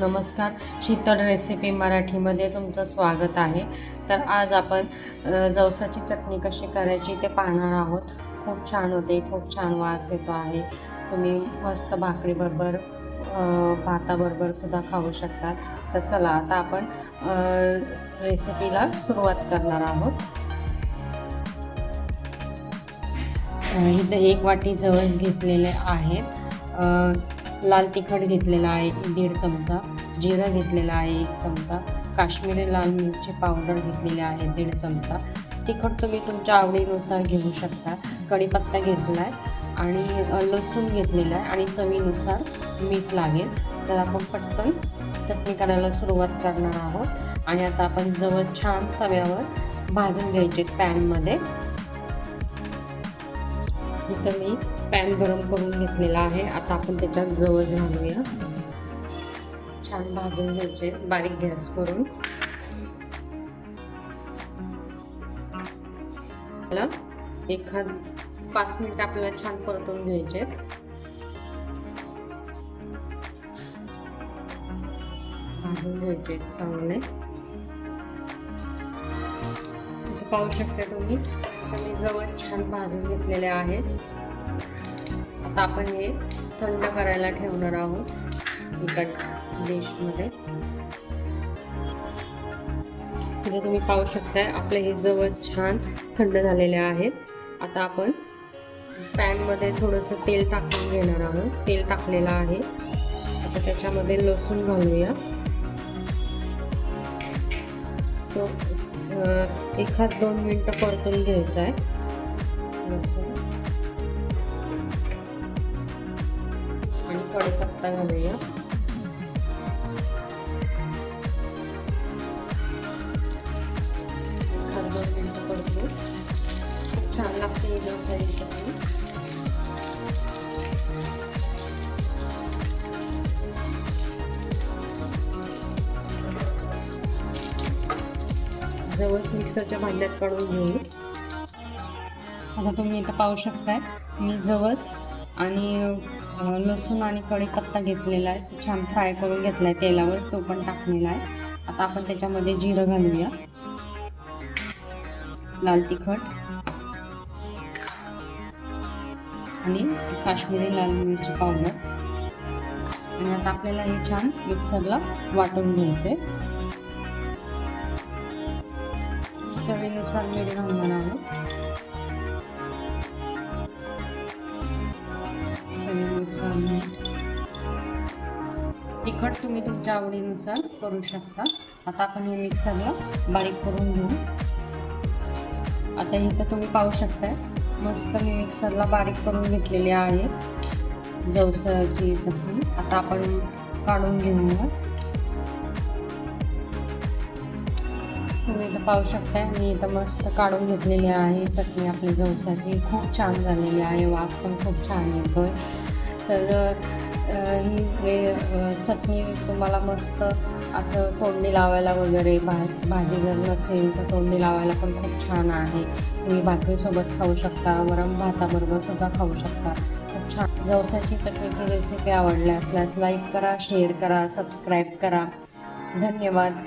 नमस्कार. शीतल रेसिपी मराठीमध्ये तुमचं स्वागत आहे. तर आज आपण जवसाची चटणी कशी करायची ते पाहणार आहोत. खूप छान होते खूप छान वास येतो आहे. तुम्ही मस्त भाकरीबरोबर भाताबरोबरसुद्धा भाताबरोबर सुद्धा खाऊ शकतात. तर चला आता आपण रेसिपीला सुरुवात करणार आहोत. इथं एक वाटी जवस घेतलेले आहेत. लाल तिखट घेतलेला आहे दीड चमचा. जिरं घेतलेला आहे एक चमचा. काश्मीरी लाल मिरची पावडर घेतलेली आहे दीड चमचा. तिखट तुम्ही तुमच्या आवडीनुसार घेऊ शकता. कढीपत्ता घेतला आहे आणि लसूण घेतलेला आहे आणि चवीनुसार मीठ लागेल. तर आपण पटकन चटणी करायला सुरुवात करणार आहोत. आणि आता आपण जवळ छान तव्यावर भाजून घ्यायचे पॅनमध्ये. इथं मी पॅन गरम करून घेतलेला आहे. आता आपण त्याच्यात जवळ घालूया. छान भाजून घ्यायचे बारीक गॅस करून. एखाद पाच मिनिट आपल्याला छान परतून घ्यायचे भाजून घ्यायचे चांगले. पाहू शकता तुम्ही. आता मी जवळ छान भाजून घेतलेले आहेत. आता आपण हे थंड करायला ठेवणार आहोत इकट डिशमध्ये इथे तुम्ही पाहू शकताय आपले हे जवळ छान थंड झालेले आहेत. आता आपण पॅनमध्ये थोडंसं तेल टाकून घेणार आहोत. तेल टाकलेलं आहे. आता त्याच्यामध्ये लसूण घालूया. तो एखाद दोन मिनटं परतून घ्यायचा आहे. लसूण. आणि पत्ता घालूया. एखाद दोन मिनटं खूप छान लागते ही चटणी मिक्सरच्या भांड्यात काढून घेऊ. आता तुम्ही इथं पाहू शकताय मी जवस आणि लसूण आणि कढीपत्ता घेतलेला आहे. छान फ्राय करून घेतला आहे तेलावर तो पण टाकलेला आहे. आता आपण त्याच्यामध्ये जिरं घालूया. लाल तिखट आणि काश्मीरी लाल मिरची पावडर. आणि आता आपल्याला हे छान मिक्सरला वाटून घ्यायचे चवीनुसार मीठ घालून आहोत. चवीनुसार मीठ तिखट तुम्ही तुमच्या आवडीनुसार करू शकता. आता आपण हे मिक्सरला बारीक करून घेऊ. आता इथं तुम्ही पाहू शकताय मस्त मी मिक्सरला बारीक करून घेतलेली आहे. जवसाची चटणी. आता आपण काढून घेऊया. तुम्ही इथं पाहू शकताय. मी इथं मस्त काढून घेतलेली आहे. चटणी आपली जवसाची खूप छान झालेली आहे. वास पण खूप छान येतोय. तर ही वे चटणी तुम्हाला मस्त असं तोंडी लावायला वगैरे भा भाजी जर नसेल तर तोंडी लावायला पण खूप छान आहे. तुम्ही भाकरीसोबत खाऊ शकता. वरम भाताबरोबर सुद्धा खाऊ शकता. खूप छान. जवसाची चटणीची रेसिपी आवडल्या असल्यास लाईक करा शेअर करा सबस्क्राईब करा. धन्यवाद.